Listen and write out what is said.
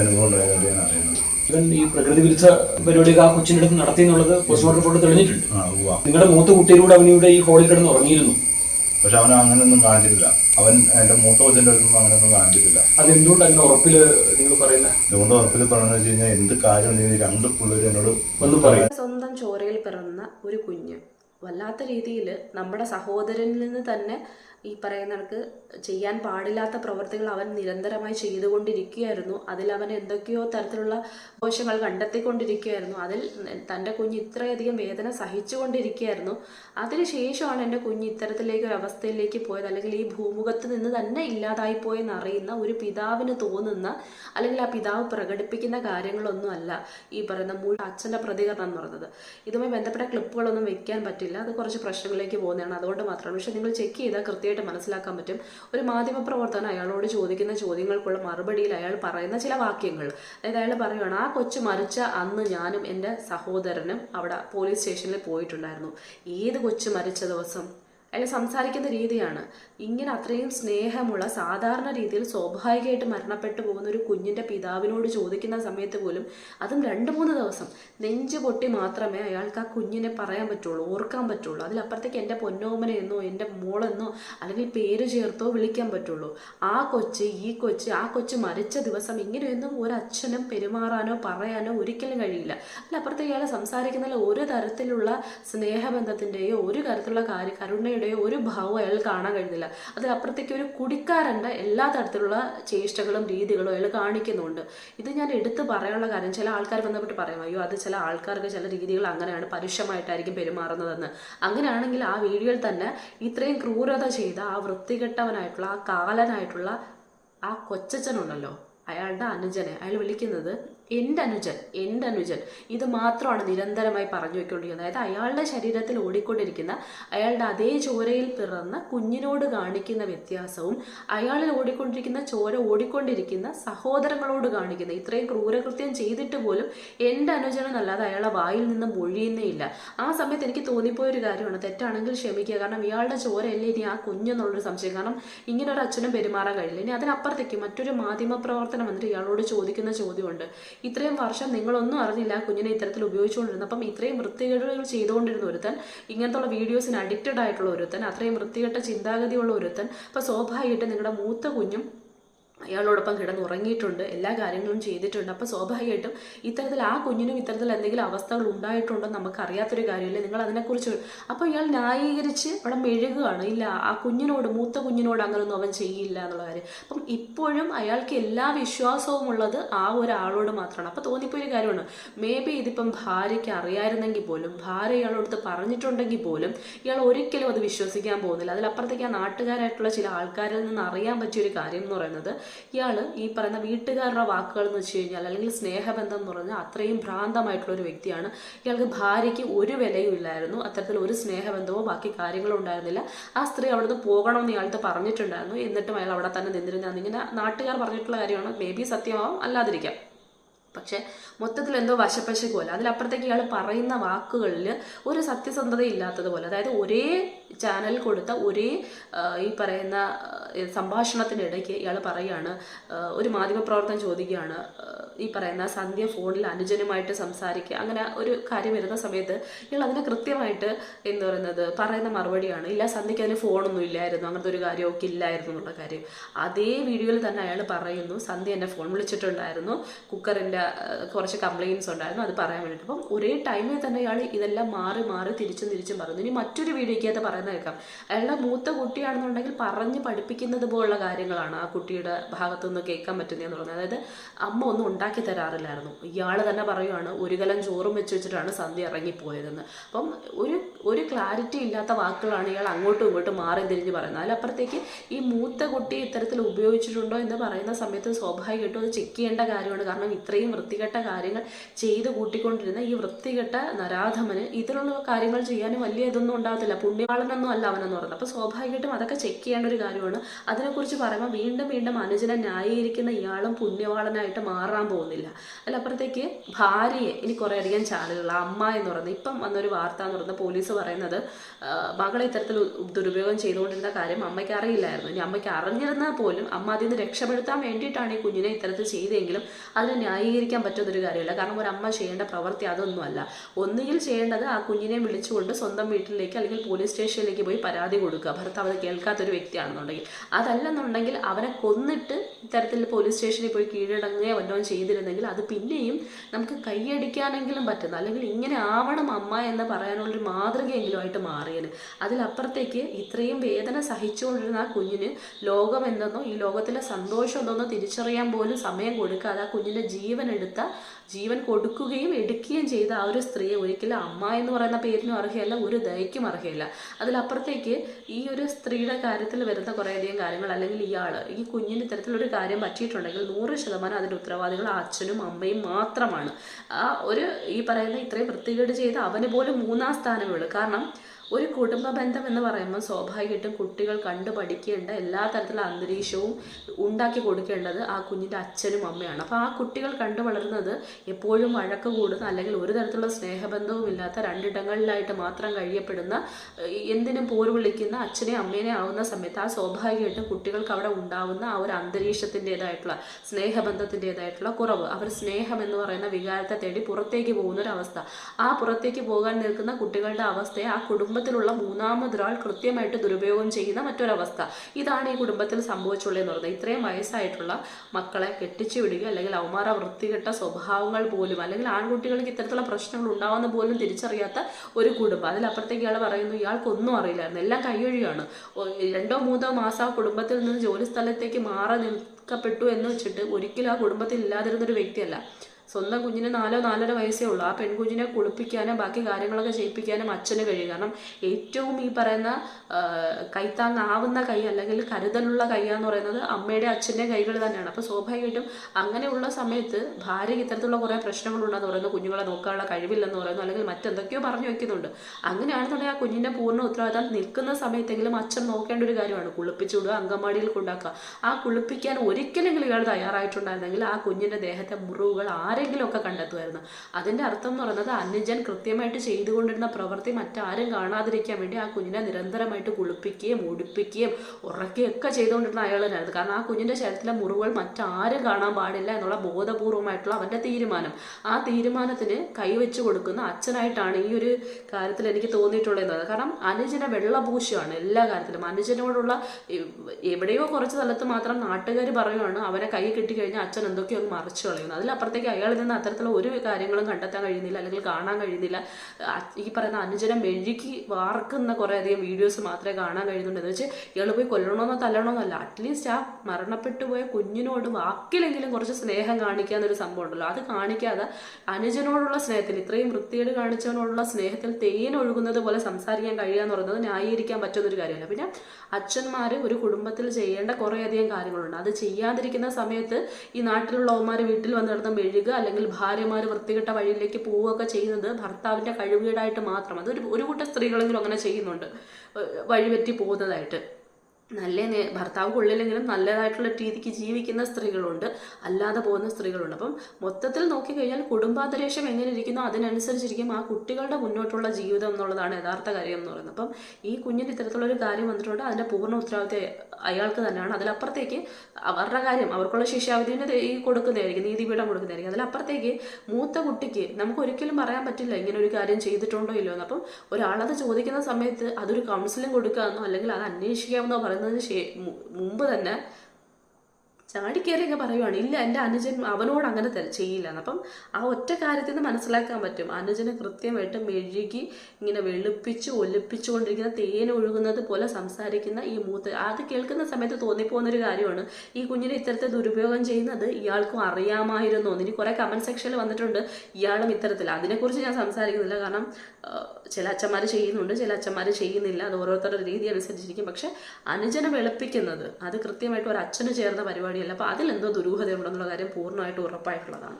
അനുഭവം ഉണ്ടായതാണ് അറിയുന്നത്? ഈ പ്രകൃതി വിരുദ്ധ പരിപാടിയൊക്കെ ആ കൊച്ചിന്റെ അടുത്ത് നടത്തി എന്നുള്ളത് പോസ്റ്റ്മോർട്ടം റിപ്പോർട്ട് തെളിഞ്ഞിട്ടുണ്ട്. നിങ്ങളുടെ മൂത്ത കുട്ടിയിലൂടെ അവനിവിടെ ഈ ഹോളിൽ കിടന്ന് ഉറങ്ങിയിരുന്നു. പക്ഷെ അവൻ അങ്ങനെയൊന്നും കാണിച്ചിട്ടില്ല. അവൻ എന്റെ മൂത്ത കൊച്ചിന്റെ അടുത്തൊന്നും അങ്ങനെയൊന്നും കാണിച്ചിട്ടില്ല. അതെന്തുകൊണ്ട് അതിന്റെ ഉറപ്പിൽ നിങ്ങൾ പറയുന്നത് അതുകൊണ്ട് ഉറപ്പിൽ പറഞ്ഞതെന്ന് വെച്ച് കഴിഞ്ഞാൽ എന്ത് കാര്യം ഈ രണ്ട് പിള്ളേർ എന്നോട് ഒന്ന് പറയും. സ്വന്തം ചോരയിൽ പിറന്ന ഒരു കുഞ്ഞ്. വല്ലാത്ത രീതിയിൽ നമ്മുടെ സഹോദരനിൽ നിന്ന് തന്നെ ഈ പറയുന്ന കണക്ക് ചെയ്യാൻ പാടില്ലാത്ത പ്രവർത്തികൾ അവൻ നിരന്തരമായി ചെയ്തുകൊണ്ടിരിക്കുകയായിരുന്നു. അതിൽ അവൻ എന്തൊക്കെയോ തരത്തിലുള്ള ദോഷങ്ങൾ കണ്ടെത്തിക്കൊണ്ടിരിക്കുകയായിരുന്നു. അതിൽ തന്റെ കുഞ്ഞ് ഇത്രയധികം വേദന സഹിച്ചുകൊണ്ടിരിക്കുകയായിരുന്നു. അതിനുശേഷമാണ് എന്റെ കുഞ്ഞ് ഇത്തരത്തിലേക്ക് ഒരു അവസ്ഥയിലേക്ക് പോയത്. അല്ലെങ്കിൽ ഈ ഭൂമുഖത്ത് നിന്ന് തന്നെ ഇല്ലാതായി പോയെന്ന് അറിയുന്ന ഒരു പിതാവിന് തോന്നുന്ന അല്ലെങ്കിൽ ആ പിതാവ് പ്രകടിപ്പിക്കുന്ന കാര്യങ്ങളൊന്നും അല്ല ഈ പറയുന്ന മുഴുവൻ അച്ഛന്റെ പ്രതികരണം എന്ന് പറയുന്നത്. ഇതുമായി ബന്ധപ്പെട്ട ക്ലിപ്പുകളൊന്നും വെക്കാൻ പറ്റില്ല. അത് കുറച്ച് പ്രശ്നങ്ങളിലേക്ക് പോകുന്നതാണ്. അതുകൊണ്ട് മാത്രമാണ് പക്ഷേ നിങ്ങൾ ചെക്ക് ചെയ്താൽ കൃത്യമായിട്ട് മനസ്സിലാക്കാൻ പറ്റും. ഒരു മാധ്യമപ്രവർത്തകൻ അയാളോട് ചോദിക്കുന്ന ചോദ്യങ്ങൾക്കുള്ള മറുപടിയിൽ അയാൾ പറയുന്ന ചില വാക്യങ്ങൾ. അതായത് അയാൾ പറയുകയാണ് ആ കൊച്ചു മരിച്ച അന്ന് ഞാനും എന്റെ സഹോദരനും അവിടെ പോലീസ് സ്റ്റേഷനിൽ പോയിട്ടുണ്ടായിരുന്നു. ഏത് കൊച്ചു മരിച്ച ദിവസം അയാൾ സംസാരിക്കുന്ന രീതിയാണ്. ഇങ്ങനെ അത്രയും സ്നേഹമുള്ള സാധാരണ രീതിയിൽ സ്വാഭാവികമായിട്ട് മരണപ്പെട്ടു പോകുന്ന ഒരു കുഞ്ഞിന്റെ പിതാവിനോട് ചോദിക്കുന്ന സമയത്ത് പോലും അതും രണ്ട് മൂന്ന് ദിവസം നെഞ്ച് പൊട്ടി മാത്രമേ അയാൾക്ക് ആ കുഞ്ഞിനെ പറയാൻ പറ്റുള്ളൂ ഓർക്കാൻ പറ്റുള്ളൂ. അതിലപ്പുറത്തേക്ക് എന്റെ പൊന്നോമനെന്നോ എന്റെ മോളെന്നോ അല്ലെങ്കിൽ പേര് ചേർത്തോ വിളിക്കാൻ പറ്റുള്ളൂ. ആ കൊച്ച് ഈ കൊച്ച് ആ കൊച്ച് മരിച്ച ദിവസം ഇങ്ങനെയൊന്നും ഒരു അച്ഛനും പെരുമാറാനോ പറയാനോ ഒരിക്കലും കഴിയില്ല. അതിലപ്പുറത്തേക്ക് അയാൾ സംസാരിക്കുന്നതിൽ ഒരു തരത്തിലുള്ള സ്നേഹബന്ധത്തിന്റെയോ ഒരു തരത്തിലുള്ള കാര്യ കരുണയുടെയോ ഒരു ഭാവം അയാൾ കാണാൻ കഴിയുന്നില്ല അതിലപ്പുറത്തേക്ക് ഒരു കുടിക്കാരന്റെ എല്ലാ തരത്തിലുള്ള ചേഷ്ടകളും രീതികളും അയാൾ കാണിക്കുന്നുണ്ട്. ഇത് ഞാൻ എടുത്തു പറയാനുള്ള കാര്യം ചില ആൾക്കാർ ബന്ധപ്പെട്ട് പറയും അയ്യോ അത് ചില ആൾക്കാർക്ക് ചില രീതികൾ അങ്ങനെയാണ് പരുഷമായിട്ടായിരിക്കും പെരുമാറുന്നതെന്ന്. അങ്ങനെയാണെങ്കിൽ ആ വീഡിയോയിൽ തന്നെ ഇത്രയും ക്രൂരത ചെയ്ത ആ വൃത്തികെട്ടവനായിട്ടുള്ള ആ കാലനായിട്ടുള്ള ആ കൊച്ചച്ഛനുണ്ടല്ലോ അയാളുടെ അനുജനെ അയാൾ വിളിക്കുന്നത് എന്റെ അനുജൻ എന്റെ അനുജൻ ഇത് മാത്രമാണ് നിരന്തരമായി പറഞ്ഞു വെക്കൊണ്ടിരിക്കുന്നത്. അതായത് അയാളുടെ ശരീരത്തിൽ ഓടിക്കൊണ്ടിരിക്കുന്ന അയാളുടെ അതേ ചോരയിൽ പിറന്ന കുഞ്ഞിനോട് കാണിക്കുന്ന വ്യത്യാസവും അയാളിൽ ഓടിക്കൊണ്ടിരിക്കുന്ന ചോര ഓടിക്കൊണ്ടിരിക്കുന്ന സഹോദരങ്ങളോട് കാണിക്കുന്ന ഇത്രയും ക്രൂരകൃത്യം ചെയ്തിട്ട് പോലും എന്റെ അനുജനെന്നല്ലാതെ അയാളെ വായിൽ നിന്ന് മൊഴിയുന്നേ ഇല്ല. ആ സമയത്ത് എനിക്ക് തോന്നിപ്പോയ ഒരു കാര്യമാണ്. തെറ്റാണെങ്കിൽ ക്ഷമിക്കുക. കാരണം ഇയാളുടെ ചോരയല്ലേ ഇനി ആ കുഞ്ഞെന്നുള്ളൊരു സംശയം. കാരണം ഇങ്ങനെ ഒരു അച്ഛനും പെരുമാറാൻ കഴിയില്ല. ഇനി അതിനപ്പുറത്തേക്ക് മറ്റൊരു മാധ്യമ പ്രവർത്തനം വന്നിട്ട് ഇയാളോട് ചോദിക്കുന്ന ചോദ്യമുണ്ട്. ഇത്രയും വർഷം നിങ്ങളൊന്നും അറിഞ്ഞില്ല കുഞ്ഞിനെ ഇത്തരത്തിൽ ഉപയോഗിച്ചുകൊണ്ടിരുന്നത്. അപ്പം ഇത്രയും വൃത്തികേടുകൾ ചെയ്തുകൊണ്ടിരുന്ന ഒരുത്തൻ ഇങ്ങനത്തുള്ള വീഡിയോസിന് അഡിക്റ്റഡ് ആയിട്ടുള്ള ഒരുത്തൻ അത്രയും വൃത്തികെട്ട ചിന്താഗതിയുള്ള ഒരുത്തൻ അപ്പം സ്വാഭാവികമായിട്ട് നിങ്ങളുടെ മൂത്ത കുഞ്ഞും അയാളോടൊപ്പം കിടന്നുറങ്ങിയിട്ടുണ്ട്. എല്ലാ കാര്യങ്ങളും ചെയ്തിട്ടുണ്ട്. അപ്പോൾ സ്വാഭാവികമായിട്ടും ഇത്തരത്തിൽ ആ കുഞ്ഞിനും ഇത്തരത്തിൽ എന്തെങ്കിലും അവസ്ഥകൾ ഉണ്ടായിട്ടുണ്ടോ നമുക്ക് അറിയാത്തൊരു കാര്യമില്ല? നിങ്ങൾ അതിനെക്കുറിച്ച് അപ്പോൾ ഇയാൾ ന്യായീകരിച്ച് അവിടെ മെഴുകുകയാണ്. ഇല്ല ആ കുഞ്ഞിനോട് മൂത്ത കുഞ്ഞിനോട് അങ്ങനൊന്നും അവൻ ചെയ്യില്ല എന്നുള്ള കാര്യം. അപ്പം ഇപ്പോഴും അയാൾക്ക് എല്ലാ വിശ്വാസവും ഉള്ളത് ആ ഒരാളോട് മാത്രമാണ്. അപ്പോൾ തോന്നിപ്പോയൊരു കാര്യമാണ്. മേ ബി ഇതിപ്പം ഭാര്യയ്ക്ക് അറിയായിരുന്നെങ്കിൽ പോലും ഭാര്യ ഇയാളോടുത്ത് പറഞ്ഞിട്ടുണ്ടെങ്കിൽ പോലും ഇയാൾ ഒരിക്കലും അത് വിശ്വസിക്കാൻ പോകുന്നില്ല. അതിലപ്പുറത്തേക്ക് ആ നാട്ടുകാരായിട്ടുള്ള ചില ആൾക്കാരിൽ നിന്ന് അറിയാൻ പറ്റിയൊരു കാര്യം എന്ന് പറയുന്നത് ഇയാൾ ഈ പറയുന്ന വീട്ടുകാരുടെ വാക്കുകൾ എന്ന് വെച്ച് കഴിഞ്ഞാൽ അല്ലെങ്കിൽ സ്നേഹബന്ധം എന്ന് പറഞ്ഞാൽ അത്രയും ഭ്രാന്തമായിട്ടുള്ള ഒരു വ്യക്തിയാണ്. ഇയാൾക്ക് ഭാര്യയ്ക്ക് ഒരു വിലയും ഇല്ലായിരുന്നു. അത്തരത്തിൽ ഒരു സ്നേഹബന്ധമോ ബാക്കി കാര്യങ്ങളോ ഉണ്ടായിരുന്നില്ല. ആ സ്ത്രീ അവിടുന്ന് പോകണമെന്ന് ഇയാൾക്ക് പറഞ്ഞിട്ടുണ്ടായിരുന്നു. എന്നിട്ടും അയാൾ അവിടെ തന്നെ നിന്നിരുന്നാന്ന് ഇങ്ങനെ നാട്ടുകാർ പറഞ്ഞിട്ടുള്ള കാര്യമാണ്. മേ ബി സത്യമാവും അല്ലാതിരിക്കാം. പക്ഷെ മൊത്തത്തിൽ എന്തോ വശപ്പശ പോലെ. അതിലപ്പുറത്തേക്ക് ഇയാൾ പറയുന്ന വാക്കുകളിൽ ഒരു സത്യസന്ധത ഇല്ലാത്തതുപോലെ അതായത് ഒരേ ചാനൽ കൊടുത്ത ഒരേ ഈ പറയുന്ന സംഭാഷണത്തിനിടയ്ക്ക് ഇയാൾ പറയുകയാണ് ഒരു മാധ്യമപ്രവർത്തനം ചോദിക്കുകയാണ് ഈ പറയുന്ന സന്ധ്യ ഫോണിൽ അനുജനുമായിട്ട് സംസാരിക്കുക. അങ്ങനെ ഒരു കാര്യം വരുന്ന സമയത്ത് ഇയാൾ അതിനെ കൃത്യമായിട്ട് എന്ന് പറയുന്നത് പറയുന്ന മറുപടിയാണ് ഇല്ല സന്ധ്യയ്ക്ക് അതിന് ഫോണൊന്നും ഇല്ലായിരുന്നു അങ്ങനത്തെ ഒരു കാര്യമൊക്കെ ഇല്ലായിരുന്നു എന്നുള്ള കാര്യം. അതേ വീഡിയോയിൽ തന്നെ അയാൾ പറയുന്നു സന്ധ്യ എന്നെ ഫോൺ വിളിച്ചിട്ടുണ്ടായിരുന്നു കുക്കറിന്റെ കുറച്ച് കംപ്ലയിൻസ് ഉണ്ടായിരുന്നു അത് പറയാൻ വേണ്ടിയിട്ട് അപ്പം ഒരേ ടൈമിൽ തന്നെ ഇയാൾ ഇതെല്ലാം മാറി മാറി തിരിച്ചും തിരിച്ചും പറയുന്നു ഇനി മറ്റൊരു വീഡിയോയ്ക്കകത്ത് പറയുന്ന കേൾക്കാം. അയാളുടെ മൂത്ത കുട്ടിയാണെന്നുണ്ടെങ്കിൽ പറഞ്ഞ് പഠിപ്പിക്കുന്നത് പോലുള്ള കാര്യങ്ങളാണ് ആ കുട്ടിയുടെ ഭാഗത്തു നിന്ന് കേൾക്കാൻ പറ്റുന്നതെന്ന് പറഞ്ഞത്. അതായത് അമ്മ ഒന്നും ഉണ്ടാക്കി തരാറില്ലായിരുന്നു. ഇയാൾ തന്നെ പറയുവാണ് ഒരു കലം ചോറും വെച്ച് വെച്ചിട്ടാണ് സന്ധ്യ ഇറങ്ങിപ്പോയതെന്ന്. അപ്പം ഒരു ഒരു ക്ലാരിറ്റി ഇല്ലാത്ത വാക്കുകളാണ് ഇയാൾ അങ്ങോട്ടും ഇങ്ങോട്ടും മാറി തിരിഞ്ഞ് പറയുന്നത്. അതിലപ്പുറത്തേക്ക് ഈ മൂത്ത കുട്ടി ഇത്തരത്തിൽ ഉപയോഗിച്ചിട്ടുണ്ടോ എന്ന് പറയുന്ന സമയത്ത് സ്വാഭാവികമായിട്ടും അത് ചെക്ക് ചെയ്യേണ്ട കാര്യമാണ്. കാരണം ഇത്രയും വൃത്തികെട്ട കാര്യങ്ങൾ ചെയ്തു കൂട്ടിക്കൊണ്ടിരുന്ന ഈ വൃത്തികെട്ട നരാധമന് ഇതിലുള്ള കാര്യങ്ങൾ ചെയ്യാനും വലിയ ഇതൊന്നും ഉണ്ടാകത്തില്ല. പുണ്യവാളനൊന്നും അല്ല അവനെന്ന് പറഞ്ഞത്. അപ്പോൾ സ്വാഭാവികമായിട്ടും അതൊക്കെ ചെക്ക് ചെയ്യേണ്ട ഒരു കാര്യമാണ്. അതിനെക്കുറിച്ച് പറയുമ്പോൾ വീണ്ടും വീണ്ടും അനുജനെ ന്യായീകരിക്കുന്ന ഇയാളും പുണ്യവാളനായിട്ട് മാറാൻ പോകുന്നില്ല. അല്ല അതിലപ്പുറത്തേക്ക് ഭാര്യയെ ഇനി കുറേ അധികം ചാനലുകൾ അമ്മ എന്ന് പറയുന്നത് ഇപ്പം വന്നൊരു വാർത്ത എന്ന് പറയുന്നത് പോലീസ് പറയുന്നത് മകളെ ഇത്തരത്തിൽ ദുരുപയോഗം ചെയ്തുകൊണ്ടിരുന്ന കാര്യം അമ്മയ്ക്ക് അറിയില്ലായിരുന്നു. ഇനി അമ്മയ്ക്ക് അറിഞ്ഞിരുന്നാൽ പോലും അമ്മ അതിൽ നിന്ന് രക്ഷപ്പെടുത്താൻ വേണ്ടിയിട്ടാണ് ഈ കുഞ്ഞിനെ ഇത്തരത്തിൽ ചെയ്തെങ്കിലും അതിനെ ന്യായീകരിക്കാൻ പറ്റുന്നൊരു കാര്യമല്ല. കാരണം ഒരു അമ്മ ചെയ്യേണ്ട പ്രവൃത്തി അതൊന്നുമല്ല. ഒന്നുകിൽ ചെയ്യേണ്ടത് ആ കുഞ്ഞിനെ വിളിച്ചുകൊണ്ട് സ്വന്തം വീട്ടിലേക്ക് അല്ലെങ്കിൽ പോലീസ് സ്റ്റേഷനിലേക്ക് പോയി പരാതി കൊടുക്കുക. ഭർത്താവ് അത് കേൾക്കാത്തൊരു വ്യക്തിയാണെന്നുണ്ടെങ്കിൽ. അതല്ലെന്നുണ്ടെങ്കിൽ അവനെ കൊന്നിട്ട് ഇത്തരത്തിൽ പോലീസ് സ്റ്റേഷനിൽ പോയി കീഴടങ്ങുകയോ വല്ലതും ചെയ്തിരുന്നെങ്കിൽ അത് പിന്നെയും നമുക്ക് കൈയടിക്കാനെങ്കിലും പറ്റുന്ന അല്ലെങ്കിൽ ഇങ്ങനെ ആവണം അമ്മ എന്ന് പറയാനുള്ളൊരു മാതൃകയെങ്കിലും ആയിട്ട് മാറിയത് അതിലപ്പുറത്തേക്ക് ഇത്രയും വേദന സഹിച്ചുകൊണ്ടിരുന്ന ആ കുഞ്ഞിന് ലോകം എന്തെന്നോ ഈ ലോകത്തിലെ സന്തോഷം എന്തെന്നോ തിരിച്ചറിയാൻ പോലും സമയം കൊടുക്കാതെ ആ കുഞ്ഞിന്റെ ജീവൻ എടുത്ത ജീവൻ കൊടുക്കുകയും എടുക്കുകയും ചെയ്ത ആ ഒരു സ്ത്രീയെ ഒരിക്കലും അമ്മ എന്ന് പറയുന്ന പേരിനും അർഹയല്ല ഒരു ദയക്കും അർഹയല്ല. അതിലപ്പുറത്തേക്ക് ഈ ഒരു സ്ത്രീയുടെ കാര്യത്തിൽ വരുന്ന കുറേയധികം കാര്യങ്ങൾ അല്ലെങ്കിൽ ഇയാൾ ഈ കുഞ്ഞിന് ഇത്തരത്തിലൊരു കാര്യം പറ്റിയിട്ടുണ്ടെങ്കിൽ നൂറ് ശതമാനം അതിന്റെ ഉത്തരവാദികൾ അച്ഛനും അമ്മയും മാത്രമാണ്. ആ ഒരു ഈ പറയുന്ന ഇത്രയും വൃത്തികേട് ചെയ്ത് അവന് പോലും മൂന്നാം സ്ഥാനമേ ഉള്ളൂ. കാരണം ഒരു കുടുംബ ബന്ധം എന്ന് പറയുമ്പോൾ സ്വാഭാവികമായിട്ടും കുട്ടികൾ കണ്ടു പഠിക്കേണ്ട എല്ലാ തരത്തിലുള്ള അന്തരീക്ഷവും ഉണ്ടാക്കി കൊടുക്കേണ്ടത് ആ കുഞ്ഞിന്റെ അച്ഛനും അമ്മയാണ്. അപ്പോൾ ആ കുട്ടികൾ കണ്ടു വളരുന്നത് എപ്പോഴും വഴക്ക് കൂടുന്ന അല്ലെങ്കിൽ ഒരു തരത്തിലുള്ള സ്നേഹബന്ധവും ഇല്ലാത്ത രണ്ടിടങ്ങളിലായിട്ട് മാത്രം കഴിയപ്പെടുന്ന എന്തിനും പോര് വിളിക്കുന്ന അച്ഛനെ അമ്മേനെ ആവുന്ന സമയത്ത് ആ സ്വാഭാവികമായിട്ടും കുട്ടികൾക്ക് അവിടെ ഉണ്ടാവുന്ന ആ ഒരു അന്തരീക്ഷത്തിന്റെതായിട്ടുള്ള സ്നേഹബന്ധത്തിന്റെതായിട്ടുള്ള കുറവ്. അവർ സ്നേഹം എന്ന് പറയുന്ന വികാരത്തെ തേടി പുറത്തേക്ക് പോകുന്ന ഒരു അവസ്ഥ ആ പുറത്തേക്ക് പോകാൻ നിൽക്കുന്ന കുട്ടികളുടെ അവസ്ഥയെ ആ കുടുംബത്തിലുള്ള മൂന്നാമതൊരാൾ കൃത്യമായിട്ട് ദുരുപയോഗം ചെയ്യുന്ന മറ്റൊരവസ്ഥ. ഇതാണ് ഈ കുടുംബത്തിൽ സംഭവിച്ചുള്ളതെന്ന് പറയുന്നത്. ഇത്രയും വയസ്സായിട്ടുള്ള മക്കളെ കെട്ടിച്ചു വിടുക അല്ലെങ്കിൽ അവമാര വൃത്തികെട്ട സ്വഭാവങ്ങൾ പോലും അല്ലെങ്കിൽ ആൺകുട്ടികൾക്ക് ഇത്തരത്തിലുള്ള പ്രശ്നങ്ങൾ ഉണ്ടാവുന്ന പോലും തിരിച്ചറിയാത്ത ഒരു കുടുംബം. അതിലപ്പുറത്തേക്ക് ഇയാൾ പറയുന്നു ഇയാൾക്കൊന്നും അറിയില്ലായിരുന്നു. എല്ലാം കൈയൊഴിയാണ് രണ്ടോ മൂന്നോ മാസം ആ കുടുംബത്തിൽ നിന്ന് ജോലി സ്ഥലത്തേക്ക് മാറി നിൽക്കപ്പെട്ടു എന്ന് വെച്ചിട്ട് ഒരിക്കലും ആ കുടുംബത്തിൽ ഇല്ലാതിരുന്നൊരു വ്യക്തിയല്ല. സ്വന്തം കുഞ്ഞിന് നാലോ നാലര വയസ്സേ ഉള്ളൂ. ആ പെൺകുഞ്ഞിനെ കുളിപ്പിക്കാനും ബാക്കി കാര്യങ്ങളൊക്കെ ചെയ്യിപ്പിക്കാനും അച്ഛന് കഴിയും. കാരണം ഏറ്റവും ഈ പറയുന്ന കൈത്താങ്ങാവുന്ന കൈ അല്ലെങ്കിൽ കരുതലുള്ള കൈയാന്ന് പറയുന്നത് അമ്മയുടെ അച്ഛന്റെ കൈകൾ തന്നെയാണ്. അപ്പോൾ സ്വാഭാവികമായിട്ടും അങ്ങനെയുള്ള സമയത്ത് ഭാര്യയ്ക്ക് ഇത്തരത്തിലുള്ള കുറേ പ്രശ്നങ്ങളുണ്ടെന്ന് പറയുന്നു. കുഞ്ഞുങ്ങളെ നോക്കാനുള്ള കഴിവില്ലെന്ന് പറയുന്നു. അല്ലെങ്കിൽ മറ്റെന്തൊക്കെയോ പറഞ്ഞു വെക്കുന്നുണ്ട്. അങ്ങനെയാണെന്നുണ്ടെങ്കിൽ ആ കുഞ്ഞിന്റെ പൂർണ ഉത്തരവാദിത്തം നിൽക്കുന്ന സമയത്തെങ്കിലും അച്ഛൻ നോക്കേണ്ട ഒരു കാര്യമാണ്. കുളിപ്പിച്ചു വിടുക അങ്കമാടിയിൽ കൊണ്ടാക്കുക. ആ കുളിപ്പിക്കാൻ ഒരിക്കലെങ്കിലും ഇയാൾ തയ്യാറായിട്ടുണ്ടായിരുന്നെങ്കിൽ ആ കുഞ്ഞിന്റെ ദേഹത്തെ മുറിവുകൾ ആരെങ്കിലും ഒക്കെ കണ്ടെത്തുമായിരുന്നു. അതിന്റെ അർത്ഥം എന്ന് പറയുന്നത് അനുജൻ കൃത്യമായിട്ട് ചെയ്തുകൊണ്ടിരുന്ന പ്രവൃത്തി മറ്റാരും കാണാതിരിക്കാൻ വേണ്ടി ആ കുഞ്ഞിനെ നിരന്തരമായിട്ട് കുളിപ്പിക്കുകയും ഉടുപ്പിക്കുകയും ഉറക്കുകയൊക്കെ ചെയ്തുകൊണ്ടിരുന്ന അയാൾ തന്നെയായിരുന്നു കാരണം ആ കുഞ്ഞിന്റെ ശരീരത്തിലെ മുറിവുകൾ മറ്റാരും കാണാൻ പാടില്ല എന്നുള്ള ബോധപൂർവമായിട്ടുള്ള അവന്റെ തീരുമാനം. ആ തീരുമാനത്തിന് കൈവച്ച് കൊടുക്കുന്ന അച്ഛനായിട്ടാണ് ഈ ഒരു കാര്യത്തിൽ എനിക്ക് തോന്നിയിട്ടുള്ളത്. കാരണം അനുജനെ വെള്ളപൂശമാണ് എല്ലാ കാര്യത്തിലും. അനുജനോടുള്ള എവിടെയോ കുറച്ച് സ്ഥലത്ത് മാത്രം നാട്ടുകാർ പറയുവാണ് അവനെ കൈ കിട്ടിക്കഴിഞ്ഞാൽ അച്ഛൻ എന്തൊക്കെയോ മറിച്ചു കളയുന്നു. അതിലപ്പുറത്തേക്ക് അയാളിൽ നിന്ന് അത്തരത്തിലുള്ള ഒരു കാര്യങ്ങളും കണ്ടെത്താൻ കഴിയുന്നില്ല അല്ലെങ്കിൽ കാണാൻ കഴിയുന്നില്ല. ഈ പറയുന്ന അനുജനം മെഴുകി വാർക്കുന്ന കുറേ അധികം വീഡിയോസ് മാത്രമേ കാണാൻ കഴിയുന്നുണ്ട് എന്ന് ഇയാൾ പോയി കൊല്ലണമെന്നോ തല്ലണമെന്നല്ല അറ്റ്ലീസ്റ്റ് ആ മരണപ്പെട്ടു പോയ കുഞ്ഞിനോട് വാക്കിലെങ്കിലും കുറച്ച് സ്നേഹം കാണിക്കാന്നൊരു സംഭവം ഉണ്ടല്ലോ. അത് കാണിക്കാതെ അനുജനോടുള്ള സ്നേഹത്തിൽ ഇത്രയും വൃത്തികേട് കാണിച്ചവനോടുള്ള സ്നേഹത്തിൽ തേൻ ഒഴുകുന്നത് പോലെ സംസാരിക്കാൻ കഴിയുക എന്ന് പറയുന്നത് ന്യായീകരിക്കാൻ പറ്റുന്നൊരു കാര്യമല്ല. പിന്നെ അച്ഛന്മാർ ഒരു കുടുംബത്തിൽ ചെയ്യേണ്ട കുറേയധികം കാര്യങ്ങളുണ്ട്. അത് ചെയ്യാതിരിക്കുന്ന സമയത്ത് ഈ നാട്ടിലുള്ളവന്മാർ വീട്ടിൽ വന്ന് കിടന്ന് മെഴുക അല്ലെങ്കിൽ ഭാര്യമാർ വൃത്തികെട്ട വഴിയിലേക്ക് പോവുകയൊക്കെ ചെയ്യുന്നത് ഭർത്താവിന്റെ കഴിവുകേടായിട്ട് മാത്രം. അതൊരു ഒരു കൂട്ടം സ്ത്രീകളെങ്കിലും അങ്ങനെ ചെയ്യുന്നുണ്ട്. വഴിപറ്റി പോകുന്നതായിട്ട്. നല്ല ഭർത്താവ് കൊള്ളില്ലെങ്കിലും നല്ലതായിട്ടുള്ള രീതിക്ക് ജീവിക്കുന്ന സ്ത്രീകളുണ്ട്. അല്ലാതെ പോകുന്ന സ്ത്രീകളുണ്ട്. അപ്പം മൊത്തത്തിൽ നോക്കിക്കഴിഞ്ഞാൽ കുടുംബാന്തരീക്ഷം എങ്ങനെ ഇരിക്കുന്നോ അതിനനുസരിച്ചിരിക്കും ആ കുട്ടികളുടെ മുന്നോട്ടുള്ള ജീവിതം എന്നുള്ളതാണ് യഥാർത്ഥ കാര്യം എന്ന് പറയുന്നത്. അപ്പം ഈ കുഞ്ഞിന് ഇത്തരത്തിലുള്ളൊരു കാര്യം വന്നിട്ടുണ്ട്. അതിന്റെ പൂർണ ഉത്തരവാദിത്വം അയാൾക്ക് തന്നെയാണ്. അതിലപ്പുറത്തേക്ക് അവരുടെ കാര്യം അവർക്കുള്ള ശിക്ഷാവിധിന് ഈ കൊടുക്കുന്നതായിരിക്കും നീതിപീഠം കൊടുക്കുന്നതായിരിക്കും. അതിലപ്പുറത്തേക്ക് മൂത്ത കുട്ടിക്ക് നമുക്ക് ഒരിക്കലും പറയാൻ പറ്റില്ല ഇങ്ങനെ ഒരു കാര്യം ചെയ്തിട്ടുണ്ടോ ഇല്ലയോ എന്ന് അപ്പം ഒരാളത് ചോദിക്കുന്ന സമയത്ത് അതൊരു കൗൺസിലിംഗ് കൊടുക്കുക എന്നോ അല്ലെങ്കിൽ അത് അന്വേഷിക്കാമെന്നോ പറയുന്നതിന് ശേ- മുമ്പ് തന്നെ ചാടിക്കയറിയൊക്കെ പറയുവാണ് ഇല്ല എന്റെ അനുജൻ അവനോട് അങ്ങനെ ചെയ്യില്ല അപ്പം ആ ഒറ്റ കാര്യത്തിൽ നിന്ന് മനസ്സിലാക്കാൻ പറ്റും. അനുജനെ കൃത്യമായിട്ട് മെഴുകി ഇങ്ങനെ വെളുപ്പിച്ച് ഒലിപ്പിച്ചുകൊണ്ടിരിക്കുന്ന തേൻ ഒഴുകുന്നത് പോലെ സംസാരിക്കുന്ന ഈ മൂത്ത് അത് കേൾക്കുന്ന സമയത്ത് തോന്നിപ്പോകുന്നൊരു കാര്യമാണ് ഈ കുഞ്ഞിനെ ഇത്തരത്തിൽ ദുരുപയോഗം ചെയ്യുന്നത് ഇയാൾക്കും അറിയാമായിരുന്നു. ഇനി കുറേ കമന്റ് സെക്ഷനിൽ വന്നിട്ടുണ്ട് ഇയാളും ഇത്തരത്തിൽ. അതിനെക്കുറിച്ച് ഞാൻ സംസാരിക്കുന്നില്ല. കാരണം ചില അച്ഛന്മാർ ചെയ്യുന്നുണ്ട് ചില അച്ഛന്മാർ ചെയ്യുന്നില്ല. അത് ഓരോരുത്തരുടെ രീതി അനുസരിച്ചിരിക്കും. പക്ഷെ അനുജനെ വെളുപ്പിക്കുന്നത് അത് കൃത്യമായിട്ട് ഒരു അച്ഛന് ചേർന്ന പരിപാടിയല്ല അപ്പോൾ അതിലെന്തോ ദുരൂഹതയുണ്ടെന്നുള്ള കാര്യം പൂർണമായിട്ട് ഉറപ്പായിട്ടുള്ളതാണ്.